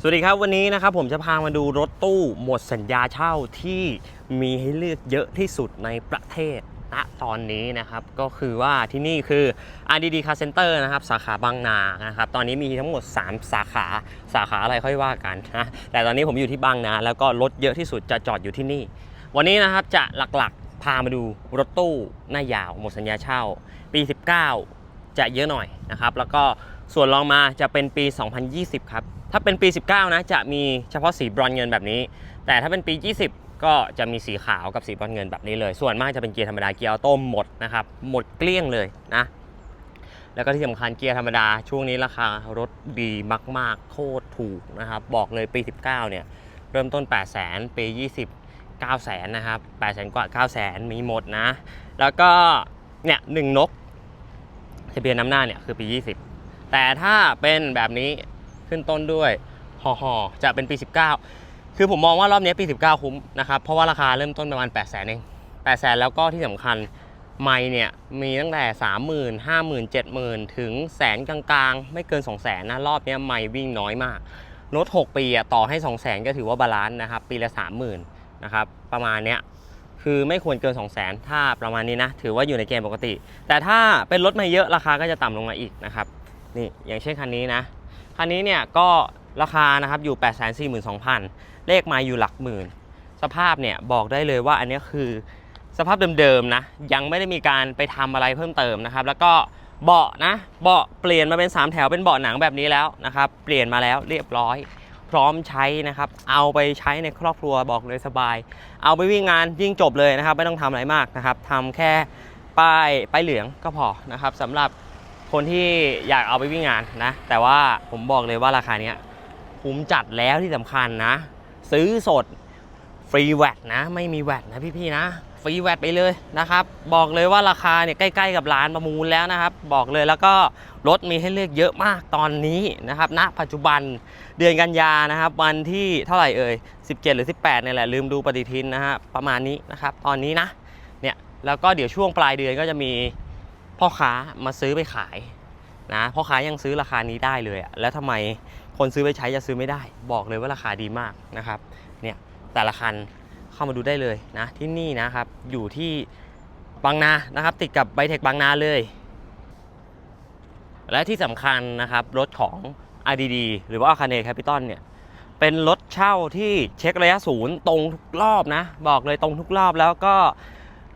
สวัสดีครับวันนี้นะครับผมจะพามาดูรถตู้หมดสัญญาเช่าที่มีให้เลือกเยอะที่สุดในประเทศณตอนนี้นะครับ ก็คือว่าที่นี่คือ RDD Car Center นะครับ สาขาบางนานะครับ ตอนนี้มีทั้งหมด 3 สาขาสาขาอะไรค่อยว่ากันนะแต่ตอนนี้ผมอยู่ที่บางนา แล้วก็รถเยอะที่สุดจะจอดอยู่ที่นี่ วันนี้นะครับจะหลักๆพามาดูรถตู้หน้ายาวหมดสัญญาเช่า ปี 19 จะเยอะหน่อยนะครับแล้วก็ส่วนรองมาจะเป็นปี 2020 ครับ ถ้าเป็นปี 19 นะ จะมีเฉพาะสีบรอนเงินแบบนี้ แต่ถ้าเป็นปี 20 ก็จะมีสีขาวกับสีบรอนเงินแบบนี้เลย ส่วนมากจะเป็นเกียร์ธรรมดาเกียร์ออโต้หมดนะครับ หมดเกลี้ยงเลยนะ แล้วก็ที่สำคัญเกียร์ธรรมดาช่วงนี้ราคารถดีมาก ๆ โคตรถูกนะครับ บอกเลยปี 19 เนี่ย เริ่มต้น 8 0 0 0 0 0 ปี 20 9 0 0 0 0นะครับ8 0 0 0 0กว่า 9 0 0 0 0 มีหมดนะ แล้วก็เนี่ยหนึ่งนกทะเบียนน้ำหน้าเนี่ยคือปี 20 แต่ถ้าเป็นแบบนี้ ขึ้นต้นด้วยห่อหอๆจะเป็นปี 19 คือผมมองว่ารอบนี้ปี 19 คุ้มนะครับเพราะว่าราคาเริ่มต้นประมาณ 8 0 0 0 0 0เอง8 0 0 0 0แล้วก็ที่สำคัญไม่เนี่ยมีตั้งแต่ 30,000 50,000 70,000 ถึงแสนกลางๆ ไม่เกิน 2 0 0 0 0 0นะรอบนี้ไม่วิ่งน้อยมากรถ6ปีอะต่อให้ 2 0 0 0 0 0ก็ถือว่าบาลานซ์นะครับปีละ 30,000นะครับประมาณเนี้ยคือไม่ควรเกิน 2 0 0 0 0 0ถ้าประมาณนี้นะ ถือว่าอยู่ในเกณฑ์ปกติ แต่ถ้าเป็นรถไม่เยอะราคาก็จะต่ำลงมาอีกนะครับนี่อย่างเช่นคันนี้นะ คันนี้เนี่ยก็ราคานะครับอยู่ 8 4 2 0 0 0 เลขมาอยู่หลักหมื่น สภาพเนี่ยบอกได้เลยว่าอันนี้คือสภาพเดิมๆนะ ยังไม่ได้มีการไปทำอะไรเพิ่มเติมนะครับ แล้วก็เบาะนะ เบาะเปลี่ยนมาเป็น 3 แถวเป็นเบาะหนังแบบนี้แล้วนะครับ เปลี่ยนมาแล้วเรียบร้อย พร้อมใช้นะครับ เอาไปใช้ในครอบครัวบอกเลยสบาย เอาไปวิ่งงานยิ่งจบเลยนะครับ ไม่ต้องทำอะไรมากนะครับทำแค่ป้ายป้ายเหลืองก็พอนะครับสำหรับ คนที่อยากเอาไปวิ่งงานนะ แต่ว่าผมบอกเลยว่าราคาเนี้ยคุ้มจัดแล้วที่สำคัญนะ ซื้อสดฟรีแวตนะ ไม่มีแวตนะพี่ๆนะ ฟรีแวตไปเลยนะครับ บอกเลยว่าราคาเนี่ยใกล้ๆกับร้านประมูลแล้วนะครับ บอกเลยแล้วก็รถมีให้เลือกเยอะมากตอนนี้นะครับณปัจจุบันเดือนกันยานะครับ วันที่เท่าไหร่เอ่ย 17 หรือ 18เนี่ยแหละลืมดูปฏิทินนะฮะประมาณนี้นะครับ ตอนนี้นะเนี่ยแล้วก็เดี๋ยวช่วงปลายเดือนก็จะมี พ่อค้ามาซื้อไปขายนะพ่อค้ายังซื้อราคานี้ได้เลยอะแล้วทำไมคนซื้อไปใช้จะซื้อไม่ได้ บอกเลยว่าราคาดีมากนะครับเนี่ยแต่ละคันเข้ามาดูได้เลยนะที่นี่นะครับอยู่ที่บางนานะครับ ติดกับไบเทคบางนาเลย และที่สำคัญนะครับ รถของ RDD หรือว่า a คาเน Capital เนี่ย เป็นรถเช่าที่เช็คระยะศูนย์ตรงทุกรอบนะ บอกเลยตรงทุกรอบแล้วก็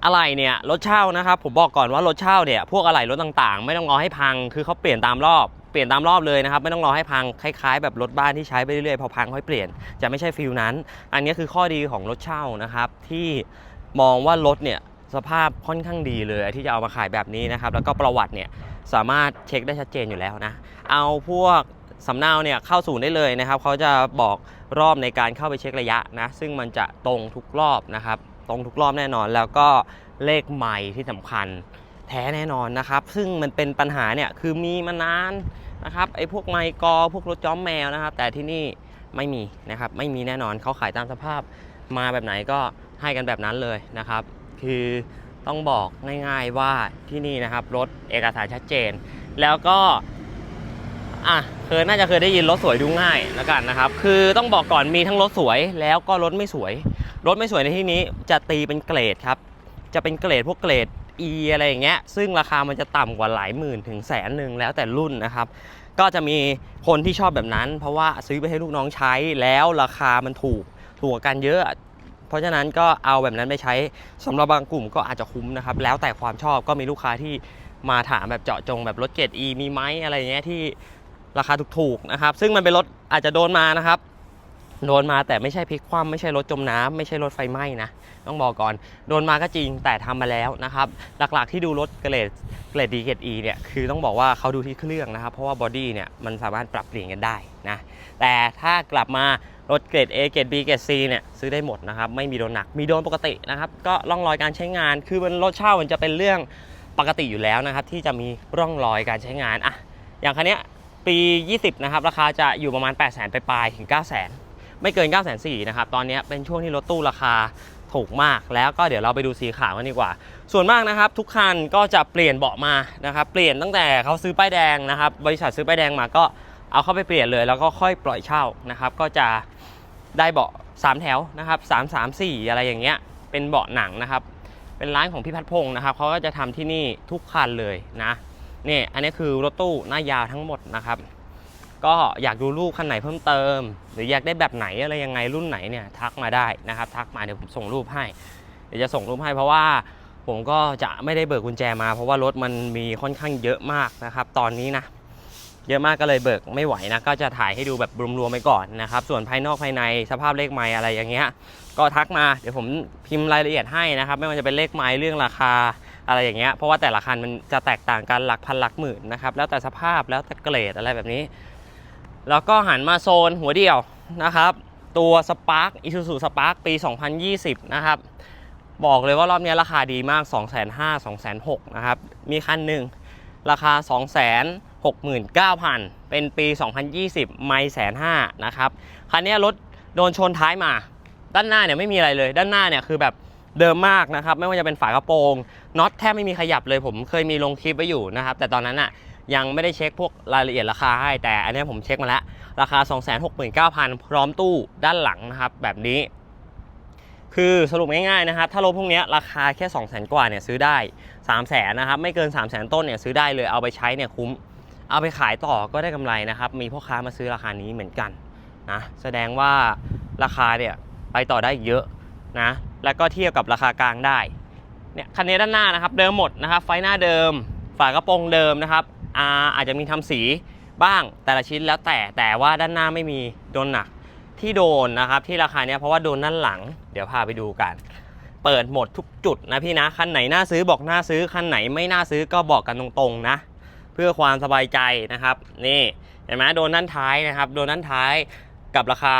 อะไรเนี่ยรถเช่านะครับผมบอกก่อนว่ารถเช่าเนี่ยพวกอะไหล่รถต่างๆ ไม่ต้องรอให้พังคือเขาเปลี่ยนตามรอบเปลี่ยนตามรอบเลยนะครับไม่ต้องรอให้พังคล้ายๆ แบบรถบ้านที่ใช้ไปเรื่อยๆพอพังค่อยเปลี่ยนจะไม่ใช่ฟิลนั้น อันนี้คือข้อดีของรถเช่านะครับ ที่มองว่ารถเนี่ยสภาพค่อนข้างดีเลยที่จะเอามาขายแบบนี้นะครับ แล้วก็ประวัติเนี่ยสามารถเช็คได้ชัดเจนอยู่แล้วนะ เอาพวกสำเนาเนี่ยเข้าศูนย์ได้เลยนะครับเขาจะบอกรอบในการเข้าไปเช็คระยะนะซึ่งมันจะตรงทุกรอบนะครับ ตรงทุกรอบแน่นอน แล้วก็เลขใหม่ที่สำคัญแท้แน่นอนนะครับ ซึ่งมันเป็นปัญหาเนี่ยคือมีมานานนะครับไอ้พวกไมกอพวกรถจ้อมแมวนะครับ แต่ที่นี่ไม่มีนะครับไม่มีแน่นอนเขาขายตามสภาพมาแบบไหนก็ให้กันแบบนั้นเลยนะครับ คือต้องบอกง่ายๆว่าที่นี่นะครับรถเอกสารชัดเจน แล้วก็อะเคยน่าจะเคยได้ยินรถสวยดูง่ายแล้วกันนะครับ คือต้องบอกก่อนมีทั้งรถสวยแล้วก็รถไม่สวย รถไม่สวยในที่นี้จะตีเป็นเกรดครับ จะเป็นเกรดพวกเกรด E อะไรอย่างเงี้ย ซึ่งราคามันจะต่ำกว่าหลายหมื่นถึงแสนหนึ่งแล้วแต่รุ่นนะครับ ก็จะมีคนที่ชอบแบบนั้น เพราะว่าซื้อไปให้ลูกน้องใช้แล้วราคามันถูกถูกกว่ากันเยอะ เพราะฉะนั้นก็เอาแบบนั้นไปใช้สำหรับบางกลุ่มก็อาจจะคุ้มนะครับ แล้วแต่ความชอบก็มีลูกค้าที่มาถามแบบเจาะจงแบบรถเกรด E มีไหมอะไรอย่างเงี้ยที่ราคาถูกๆนะครับ ซึ่งมันเป็นรถอาจจะโดนมานะครับ โดนมาแต่ไม่ใช่พลิกคว่ำไม่ใช่รถจมน้ำไม่ใช่รถไฟไหม้นะต้องบอกก่อนโดนมาก็จริงแต่ทำมาแล้วนะครับ หลักๆที่ดูรถเกรดเกรดดีเกรด E เนี่ยคือต้องบอกว่าเขาดูที่เครื่องนะครับเพราะว่าบอดี้เนี่ยมันสามารถปรับเปลี่ยนกันได้นะแต่ถ้ากลับมารถเกรด A เกรด B เกรด C เนี่ยซื้อได้หมดนะครับไม่มีโดนหนักมีโดนปกตินะครับก็ร่องรอยการใช้งาน คือมันรถเช่ามันจะเป็นเรื่องปกติอยู่แล้วนะครับที่จะมีร่องรอยการใช้งานอะอย่างคันเนี้ยปี 20 นะครับ ราคาจะอยู่ประมาณ 8 0 0 0 0 0ไปปลายๆถึง 9 0 0 0 0 ไม่เกิน 9 4 0 0 0นะครับ ตอนนี้เป็นช่วงที่รถตู้ราคาถูกมาก แล้วก็เดี๋ยวเราไปดูสีขาวกันดีกว่า ส่วนมากนะครับ ทุกคันก็จะเปลี่ยนเบาะมานะครับ เปลี่ยนตั้งแต่เขาซื้อป้ายแดงนะครับ บริษัทซื้อป้ายแดงมาก็เอาเข้าไปเปลี่ยนเลย แล้วก็ค่อยปล่อยเช่านะครับ ก็จะได้เบาะ3 แถวนะครับ3 3 4 อะไรอย่างเงี้ย เป็นเบาะหนังนะครับ เป็นร้านของพี่พัฒพงศ์นะครับเขาก็จะทำที่นี่ทุกคันเลยนะ นี่อันนี้คือรถตู้หน้ายาวทั้งหมดนะครับ ก็อยากดูรูปคันไหนเพิ่มเติม หรืออยากได้แบบไหนอะไรยังไงรุ่นไหนเนี่ยทักมาได้นะครับ ทักมาเดี๋ยวผมส่งรูปให้ เดี๋ยวจะส่งรูปให้เพราะว่าผมก็จะไม่ได้เบิกกุญแจมา เพราะว่ารถมันมีค่อนข้างเยอะมากนะครับ ตอนนี้นะ เยอะมากก็เลยเบิกไม่ไหวนะ ก็จะถ่ายให้ดูแบบรวมๆไปก่อนนะครับ ส่วนภายนอกภายในสภาพเลขไม้อะไรอย่างเงี้ยก็ทักมาเดี๋ยวผมพิมพ์รายละเอียดให้นะครับ ไม่ว่าจะเป็นเลขไม้เรื่องราคาอะไรอย่างเงี้ยเพราะว่าแต่ละคันมันจะแตกต่างกันหลักพันหลักหมื่นนะครับแล้วแต่สภาพแล้วแต่เกรดอะไรแบบนี้ แล้วก็หันมาโซนหัวเดี่ยวนะครับ ตัว Spark Isuzu Spark ปี 2020 นะครับ บอกเลยว่ารอบนี้ราคาดีมาก 2 5 0 0 0 2 6 0 0นะครับ มีคันหนึ่งราคา 269,000 เป็นปี 2020 ไม่แสนห้านะครับ คันนี้รถโดนชนท้ายมา ด้านหน้าเนี่ยไม่มีอะไรเลย ด้านหน้าเนี่ยคือแบบเดิมมากนะครับ ไม่ว่าจะเป็นฝากระโปรงน็อตแทบไม่มีขยับเลยผมเคยมีลงคลิปไว้อยู่นะครับ แต่ตอนนั้นอะ ยังไม่ได้เช็คพวกรายละเอียดราคาให้ แต่อันนี้ผมเช็คมาแล้ว ราคา 269,000 พร้อมตู้ด้านหลังนะครับ แบบนี้ คือสรุปง่ายๆนะครับ ถ้ารถพวกนี้ราคาแค่ 2 0 0 0 0 0กว่าเนี่ยซื้อได้ 3 0 0 0 0นนะครับ ไม่เกิน 3 0 0 0 0 0ต้นเนี่ยซื้อได้เลยเอาไปใช้เนี่ยคุ้ม เอาไปขายต่อก็ได้กำไรนะครับ มีพ่อค้ามาซื้อราคานี้เหมือนกันนะแสดงว่าราคาเนี่ยไปต่อได้เยอะนะแล้วก็เทียบกับราคากลางได้เนี่ยคันนี้ด้านหน้านะครับ เดิมหมดนะครับ ไฟหน้าเดิม ฝากระโปรงเดิมนะครับ อาจจะมีทำสีบ้างแต่ละชิ้นแล้วแต่แต่ว่าด้านหน้าไม่มีโดนหนักที่โดนนะครับที่ราคาเนี้ยเพราะว่าโดนด้านหลัง เดี๋ยวพาไปดูกัน เปิดหมดทุกจุดนะพี่นะคันไหนน่าซื้อบอกน่าซื้อคันไหนไม่น่าซื้อก็บอกกันตรงๆนะ เพื่อความสบายใจนะครับ นี่เห็นไหมโดนด้านท้ายนะครับ โดนด้านท้ายกับราคา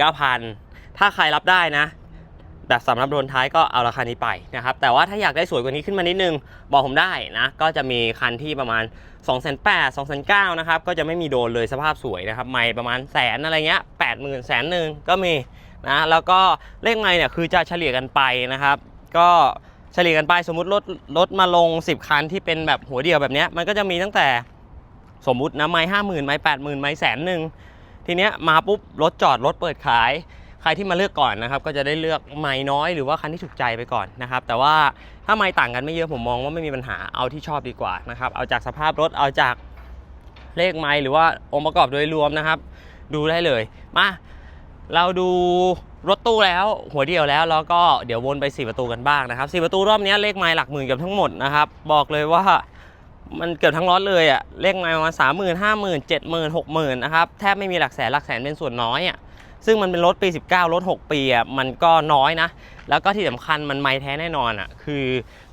269,000 ถ้าใครรับได้นะ แต่สำหรับโดนท้ายก็เอาราคานี้ไปนะครับ แต่ว่าถ้าอยากได้สวยกว่านี้ขึ้นมานิดนึง บอกผมได้นะ ก็จะมีคันที่ประมาณ 2 8 0 0 0 2 9 0 0นะครับ ก็จะไม่มีโดนเลยสภาพสวยนะครับ ไม่ประมาณแสนอะไรเงี้ย8 0 0 0 0แสนหนึ่งก็มีนะ แล้วก็เลขไม่เนี่ยคือจะเฉลี่ยกันไปนะครับ ก็เฉลี่ยกันไปสมมุติรถรถมาลง 10 คันที่เป็นแบบหัวเดียวแบบเนี้ยมันก็จะมีตั้งแต่สมมุตินะไม่ห้าหมื่นไม่แปดหมื่นไม่แสนหนึ่งทีเนี้ยมาปุ๊บรถจอดรถเปิดขาย ใครที่มาเลือกก่อนนะครับ ก็จะได้เลือกไม้น้อยหรือว่าคันที่ถูกใจไปก่อนนะครับ แต่ว่าถ้าไม้ต่างกันไม่เยอะผมมองว่าไม่มีปัญหาเอาที่ชอบดีกว่านะครับเอาจากสภาพรถเอาจากเลขไม้หรือว่าองค์ประกอบโดยรวมนะครับ ดูได้เลยมาเราดูรถตู้แล้วหัวเดียวแล้วแล้วก็เดี๋ยววนไป 4 ประตูกันบ้างนะครับ4ประตูรอบนี้เลขไม้หลักหมื่นเกือบทั้งหมดนะครับบอกเลยว่ามันเกือบทั้งรถเลยอะเลขไม้ประมาณสามหมื่นห้าหมื่นเจ็ดหมื่นหกหมื่นนะครับแทบไม่มีหลักแสนหลักแสนเป็นส่วนน้อยอะ ซึ่งมันเป็นรถปี 19 รถ 6 ปีอะมันก็น้อยนะ แล้วก็ที่สำคัญมันไม่แท้แน่นอนอะคือ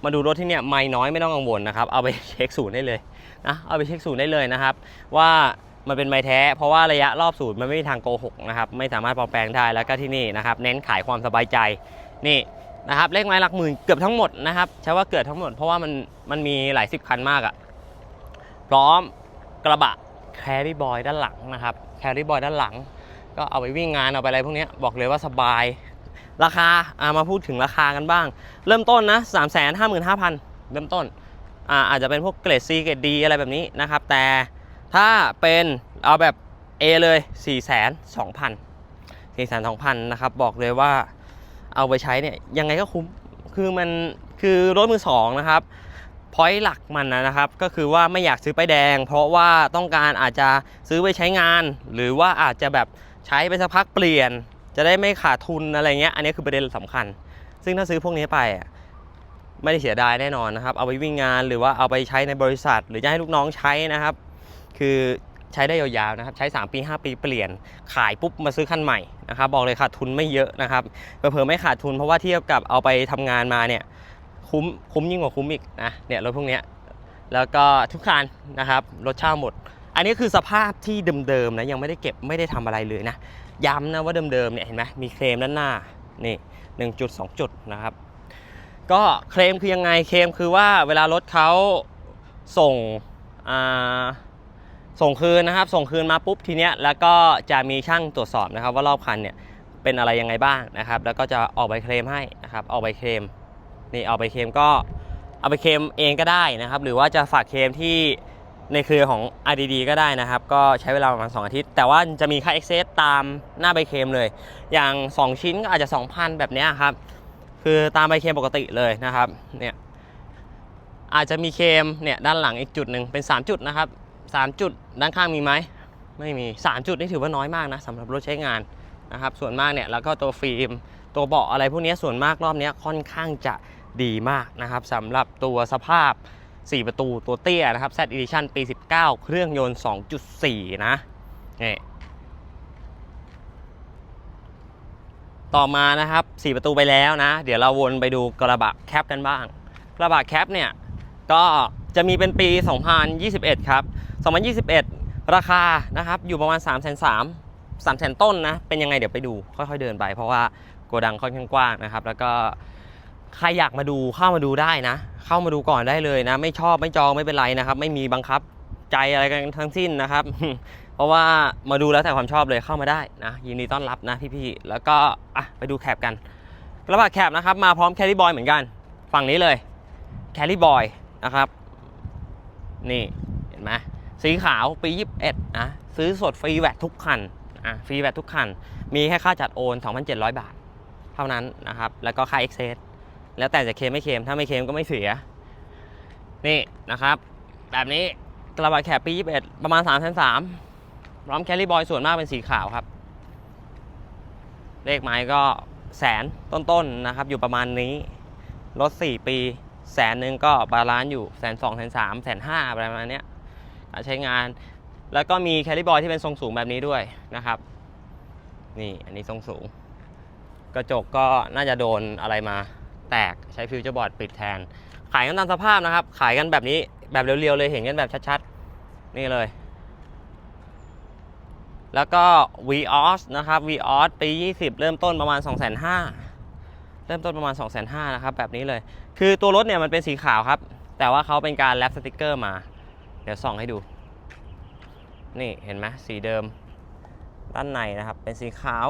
มาดูรถที่เนี่ยไม่น้อยไม่ต้องกังวลนะครับ เอาไปเช็คศูนย์ได้เลยนะเอาไปเช็คศูนย์ได้เลยนะครับ ว่ามันเป็นไม้แท้ เพราะว่าระยะรอบศูนย์มันไม่มีทางโกหกนะครับไม่สามารถปลอมแปลงได้แล้วก็ที่นี่นะครับเน้นขายความสบายใจนี่นะครับเลขไม้หลักหมื่นเกือบทั้งหมดนะครับใช้ว่าเกือบทั้งหมดเพราะว่ามันมันมีหลายสิบคันมากอะพร้อมกระบะแครี่บอยด้านหลังนะครับแครี่บอยด้านหลัง ก็เอาไปวิ่งงานเอาไปอะไรพวกนี้บอกเลยว่าสบาย ราคาอามาพูดถึงราคากันบ้าง เริ่มต้นนะ3 5 5 0 0 0 เริ่มต้นอาอาจจะเป็นพวกเกรด C เกรด D อะไรแบบนี้นะครับ แต่ถ้าเป็นเอาแบบ A เลย 4 2 0 0 0 4 2 0 0 0นะครับบอกเลยว่าเอาไปใช้เนี่ยยังไงก็คุ้มคือมันคือรถมือสองนะครับพอยต์หลักมันนะครับ ก็คือว่าไม่อยากซื้อป้ายแดง เพราะว่าต้องการอาจจะซื้อไปใช้งาน หรือว่าอาจจะแบบ ใช้ไปสักพักเปลี่ยน จะได้ไม่ขาดทุนอะไรเงี้ยอันนี้คือประเด็นสำคัญ ซึ่งถ้าซื้อพวกนี้ไปอะไม่ได้เสียดายแน่นอนนะครับ เอาไปวิ่งงานหรือว่าเอาไปใช้ในบริษัท หรือจะให้ลูกน้องใช้นะครับ คือใช้ได้ยาวๆนะครับ ใช้ 3 ปี 5 ปีเปลี่ยน ขายปุ๊บมาซื้อคันใหม่นะครับ บอกเลยขาดทุนไม่เยอะนะครับเผลอๆไม่ขาดทุนเพราะว่าเทียบกับเอาไปทำงานมาเนี่ยคุ้มคุ้มยิ่งกว่าคุ้มอีกนะเนี่ยรถพวกนี้แล้วก็ทุกคันนะครับรถเช่าหมด อันนี้คือสภาพที่เดิมๆนะยังไม่ได้เก็บไม่ได้ทำอะไรเลยนะย้ำนะว่าเดิมๆเนี่ยเห็นไหมมีเคลมด้านหน้านี่หนึ่งจุดสองจุดนะครับ ก็เคลมคือยังไงเคลมคือว่าเวลารถเขาส่งส่งคืนนะครับ ส่งคืนมาปุ๊บทีเนี้ยแล้วก็จะมีช่างตรวจสอบนะครับ ว่ารอบคันเนี่ยเป็นอะไรยังไงบ้างนะครับ แล้วก็จะออกใบเคลมให้นะครับออกใบเคลมนี่เอาไปเคลมก็เอาไปเคลมเองก็ได้นะครับ หรือว่าจะฝากเคลมที่ ในเครือของ RDD ก็ได้นะครับ ก็ใช้เวลาประมาณ 2 อาทิตย์ แต่ว่าจะมีค่า excess ตามหน้าใบเคมเลย อย่าง 2 ชิ้นก็อาจจะ 2,000 แบบนี้ครับ คือตามใบเคมปกติเลยนะครับเนี่ยอาจจะมีเคมเนี่ยด้านหลังอีกจุดหนึ่งเป็น 3 จุดนะครับ 3 จุดด้านข้างมีไหมไม่มี 3 จุดนี่ถือว่าน้อยมากนะสำหรับรถใช้งานนะครับส่วนมากเนี่ยแล้วก็ตัวฟิล์มตัวเบาะอะไรพวกนี้ส่วนมากรอบนี้ค่อนข้างจะดีมากนะครับสำหรับตัวสภาพ 4 ประตูตัวเตี้ยนะครับ Z Edition ปี 19 เครื่องยนต์ 2.4 นะนี่ต่อมานะครับ 4 ประตูไปแล้วนะ เดี๋ยวเราวนไปดูกระบะแคปกันบ้าง กระบะแคปเนี่ย ก็จะมีเป็นปี 2021 ครับ 2021 ราคานะครับ อยู่ประมาณ 3 3 0 0 0 3แสนต้นนะ เป็นยังไงเดี๋ยวไปดูค่อยๆเดินไป เพราะว่าโกดังค่อนข้างกว้างนะครับ แล้วก็ ใครอยากมาดูเข้ามาดูได้นะ เข้ามาดูก่อนได้เลยนะ ไม่ชอบไม่จองไม่เป็นไรนะครับ ไม่มีบังคับใจอะไรกันทั้งสิ้นนะครับ เพราะว่ามาดูแล้วแต่ความชอบเลยเข้ามาได้นะ ยินดีต้อนรับนะพี่ๆแล้วก็อะไปดูแคปกันกระบะแคปนะครับมาพร้อมแคลรี่บอยเหมือนกัน ฝั่งนี้เลยแคลรี่บอยนะครับนี่เห็นไหมสีขาวปี 21นะซื้อสดฟรีแวตทุกคันอะฟรีแวตทุกคัน มีแค่ค่าจัดโอน 2,700 บาท เท่านั้นนะครับ แล้วก็ค่า e x c e s แล้วแต่จะเคลมไม่เคลมถ้าไม่เคลมก็ไม่เสีย นี่นะครับ แบบนี้กระบะแคปปี 21 ประมาณ3 3 0 0 0พร้อมแคลรี่บอยส่วนมากเป็นสีขาวครับ เลขไม้ก็แสนต้นๆนนะครับ อยู่ประมาณนี้ รถ 4 ปีแสนหนึ่งก็บาลานซ์อยู่แสนสองแสนสามแสนห้าประมาณเนี้ยใช้งาน แล้วก็มีแคลิบอยที่เป็นทรงสูงแบบนี้ด้วยนะครับ นี่อันนี้ทรงสูง กระจกก็น่าจะโดนอะไรมา แตกใช้ฟิวเจอร์บอร์ดปิดแทน ขายกันตามสภาพนะครับ ขายกันแบบนี้แบบเรียวๆเลยเห็นกันแบบชัดๆ นี่เลย แล้วก็ VOS นะครับ VOS ปี 20 เริ่มต้นประมาณ 2 5 0 0 0เริ่มต้นประมาณ 2 5 0 0 0นะครับแบบนี้เลย คือตัวรถเนี่ยมันเป็นสีขาวครับ แต่ว่าเขาเป็นการแรปสติกเกอร์มา เดี๋ยวส่องให้ดู นี่เห็นไหมสีเดิมด้านในนะครับเป็นสีขาว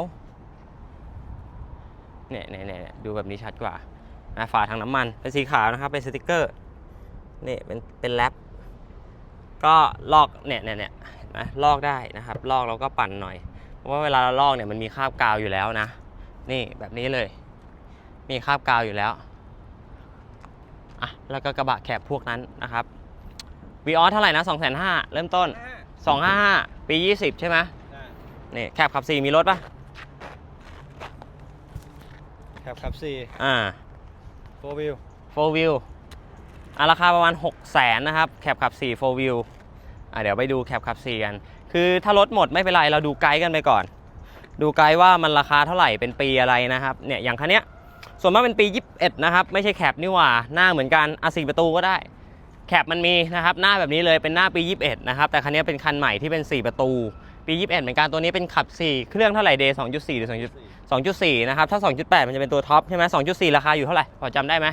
เนี่ยเนี่ยเนี่ยดูแบบนี้ชัดกว่า นะฝาทางน้ำมันเป็นสีขาวนะครับ เป็นสติกเกอร์นี่เป็นเป็นแรปก็ลอกเนี่ยเนี่ยเนี่ยเห็นไหมลอกได้นะครับลอกแล้วก็ปั่นหน่อย เพราะว่าเวลาเราลอกเนี่ยมันมีคราบกาวอยู่แล้วนะ นี่แบบนี้เลย มีคราบกาวอยู่แล้วอะแล้วก็กระบะแคบพวกนั้นนะครับวีออสเท่าไหร่นะ2 5 0 0 0เริ่มต้น255ปี20ใช่ไหมนี่แคบขับ4มีรถปะแคปขับสี่อ่า โฟวิว4 wheel อะราคาประมาณ 6 0 0 0 0นะครับแคบขับ4 4 wheel อะเดี๋ยวไปดูแคบขับ4กัน คือถ้ารถหมดไม่เป็นไรเราดูไกด์กันไปก่อน ดูไกด์ว่ามันราคาเท่าไหร่เป็นปีอะไรนะครับเนี่ยอย่างคันเนี้ยส่วนมากเป็นปี 21 นะครับ ไม่ใช่แคปนี่หว่าหน้าเหมือนกันอะสี่ประตูก็ได้แคปมันมีนะครับหน้าแบบนี้เลยเป็นหน้าปี 21 นะครับ แต่คันนี้เป็นคันใหม่ที่เป็น 4 ประตู ปี 21 เหมือนกันตัวนี้เป็นขับ 4 เครื่องเท่าไหร่เดย์2.4 หรือ 2. 2.4 นะครับ ถ้า 2.8 มันจะเป็นตัวท็อปใช่ไหม2.4 ราคาอยู่เท่าไหร่ พอจำได้ไหม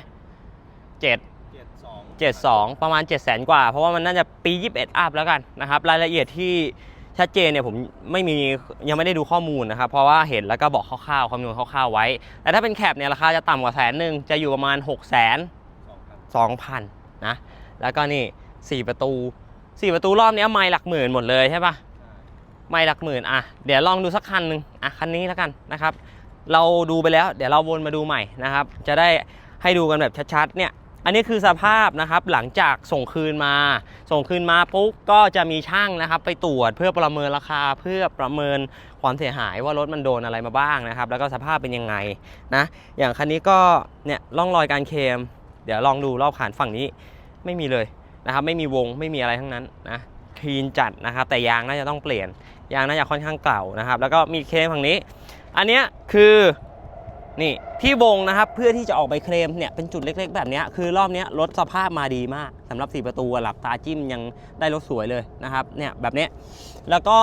7เจ็ดสอง72 ประมาณ 7 0 0 0 0 0 กว่า เพราะว่ามันน่าจะปี 21 อัพแล้วกันนะครับ รายละเอียดที่ชัดเจนเนี่ยผมไม่มียังไม่ได้ดูข้อมูลนะครับ เพราะว่าเห็นแล้วก็บอกคร่าวๆคำนวณคร่าวๆไว้ แต่ถ้าเป็นแคปเนี่ยราคาจะต่ำกว่าแสนหนึ่งจะอยู่ประมาณ 6 0 0 0 0สองพัน2,000นะ แล้วก็นี่ 4 ประตู 4 ประตูรอบเนี้ยไม่หลักหมื่นหมดเลยใช่ปะ ไม่หลักหมื่นอะเดี๋ยวลองดูสักคันหนึ่งอะคันนี้แล้วกันนะครับ เราดูไปแล้ว เดี๋ยวเราวนมาดูใหม่นะครับ จะได้ให้ดูกันแบบชัดๆเนี่ยอันนี้คือสภาพนะครับหลังจากส่งคืนมา ส่งคืนมาปุ๊บก็จะมีช่างนะครับ ไปตรวจเพื่อประเมินราคาเพื่อประเมินความเสียหายว่ารถมันโดนอะไรมาบ้างนะครับ แล้วก็สภาพเป็นยังไงนะอย่างคันนี้ก็เนี่ยร่องรอยการเคม เดี๋ยวลองดูรอบขานฝั่งนี้ไม่มีเลยนะครับ ไม่มีวงไม่มีอะไรทั้งนั้นนะ คลีนจัดนะครับ แต่ยางน่าจะต้องเปลี่ยน ยางน่าจะค่อนข้างเก่านะครับ แล้วก็มีเคลมฝั่งนี้ อันนี้คือนี่ที่วงนะครับเพื่อที่จะออกไปเคลมเนี่ยเป็นจุดเล็กๆ แบบนี้คือรอบนี้รถสภาพมาดีมากสำหรับ 4 ประตูหลับตาจิ้มยังได้รถสวยเลยนะครับเนี่ยแบบนี้แล้วก็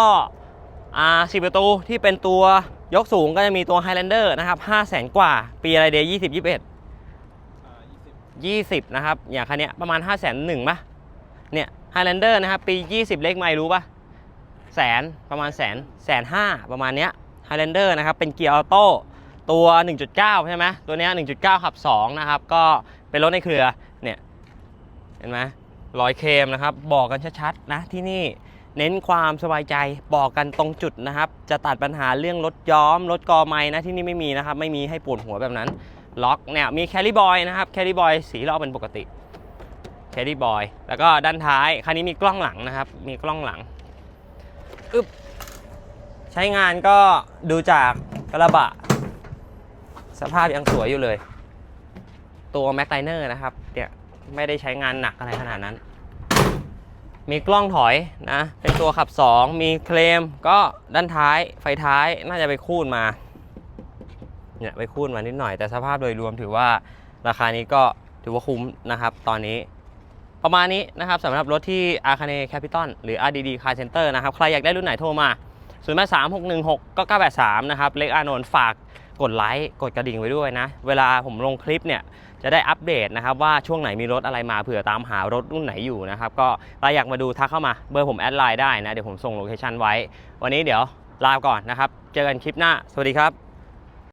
อ่าสี่ประตูที่เป็นตัวยกสูงก็จะมีตัว Highlander นะครับ5 0 0 0 0 0กว่า ปีอะไรเดย์20 21อ่ายี่สิบนะครับ อย่างคันนี้ประมาณ 5 0 0 0 0 0ป่ะเนี่ย Highlander นะครับปี 20 เลขไม่รู้ป่ะแสนประมาณแสนแสนห้าประมาณเนี้ย Highlander นะครับเป็นเกียร์ออโต้ตัว 1.9 ใช่ไหมตัวเนี้ย1.9 ขับ 2 นะครับ ก็เป็นรถในเครือเนี่ยเห็นไหมร้อยเคมนะครับ บอกกันชัดๆนะที่นี่เน้นความสบายใจบอกกันตรงจุดนะครับ จะตัดปัญหาเรื่องรถย้อมรถกอไม้นะที่นี่ไม่มีนะครับ ไม่มีให้ปวดหัวแบบนั้น ล็อกเนี่ยมีแคลริบอยนะครับแคลริบอยสีลอเป็นปกติ แคลรี่บอยแล้วก็ด้านท้ายคันนี้มีกล้องหลังนะครับ มีกล้องหลังอึบใช้งานก็ดูจากกระบะ สภาพยังสวยอยู่เลย ตัวแม็กไลเนอร์นะครับเนี่ยไม่ได้ใช้งานหนักอะไรขนาดนั้น มีกล้องถอยนะ เป็นตัวขับ 2 มีเคลมก็ด้านท้ายไฟท้ายน่าจะไปคูดมาเนี่ยไปคูดมานิดหน่อยแต่สภาพโดยรวมถือว่าราคานี้ก็ถือว่าคุ้มนะครับ ตอนนี้ ประมาณนี้นะครับสำหรับรถที่ a r c a n e Capital หรือ RDD Car Center นะครับ ใครอยากได้รุ่นไหนโทรมา 0 8 3 6 1 6ก็983 นะครับ เล็กอานนท์ฝากกดไลค์กดกระดิ่งไว้ด้วยนะ เวลาผมลงคลิปเนี่ยจะได้อัปเดตนะครับว่าช่วงไหนมีรถอะไรมาเผื่อตามหารถรุ่นไหนอยู่นะครับ ก็ใครอยากมาดูทักเข้ามาเบอร์ผมแอดไลน์ได้นะ เดี๋ยวผมส่งโลเคชันไว้ วันนี้เดี๋ยวลาก่อนนะครับ เจอกันคลิปหน้า สวัสดีครับ